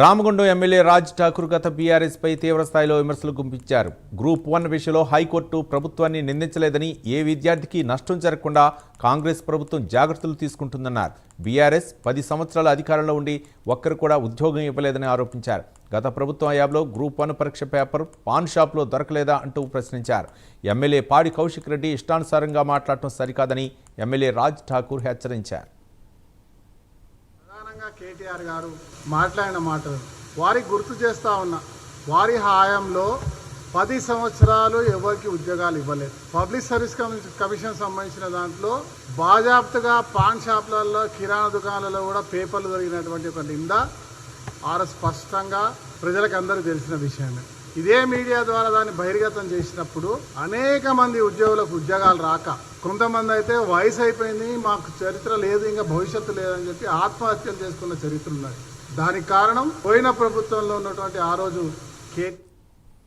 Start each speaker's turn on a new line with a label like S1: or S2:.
S1: Ramagundam MLA Raj Thakur గత బీఆర్ఎస్పై పై విమర్శలు గుంపించారు గ్రూప్ వన్ విషయంలో హైకోర్టు ప్రభుత్వాన్ని నిందించలేదని ఏ విద్యార్థికి నష్టం జరగకుండా కాంగ్రెస్ ప్రభుత్వం జాగ్రత్తలు తీసుకుంటుందన్నారు. బీఆర్ఎస్ పది సంవత్సరాల అధికారంలో ఉండి ఒక్కరు కూడా ఉద్యోగం ఇవ్వలేదని ఆరోపించారు. గత ప్రభుత్వం హయాంలో గ్రూప్ వన్ పరీక్ష పేపర్ పాన్ షాప్లో దొరకలేదా అంటూ ప్రశ్నించారు. ఎమ్మెల్యే పాడి కౌశిక్ రెడ్డి ఇష్టానుసారంగా మాట్లాడటం సరికాదని ఎమ్మెల్యే రాజ్ ఠాకూర్ హెచ్చరించారు.
S2: ప్రధానంగా కేటీఆర్ గారు మాట్లాడిన మాటలు. వారి గుర్తు చేస్తా ఉన్నా వారి హాయంలో పది సంవత్సరాలు ఎవరికి ఉద్యోగాలు ఇవ్వలేదు. పబ్లిక్ సర్వీస్ కమి- కమిషన్ సంబంధించిన దాంట్లో బాజాప్తుగా పాన్ షాపులలో కిరాణా దుకాణాలలో కూడా పేపర్లు దొరికినటువంటి ఒక నింద ఆరు స్పష్టంగా ప్రజలకు అందరూ తెలిసిన విషయమే. ఇదే మీడియా ద్వారా దాన్ని బహిర్గతం చేసినప్పుడు అనేక మంది ఉద్యోగులకు ఉద్యోగాలు రాక కొంతమంది అయితే వయసు అయిపోయింది మాకు చరిత్ర లేదు ఇంకా భవిష్యత్తు లేదని చెప్పి ఆత్మహత్యలు చేసుకున్న చరిత్ర ఉన్నది. దానికి కారణం పోయిన ప్రభుత్వంలో ఉన్నటువంటి ఆ రోజు కే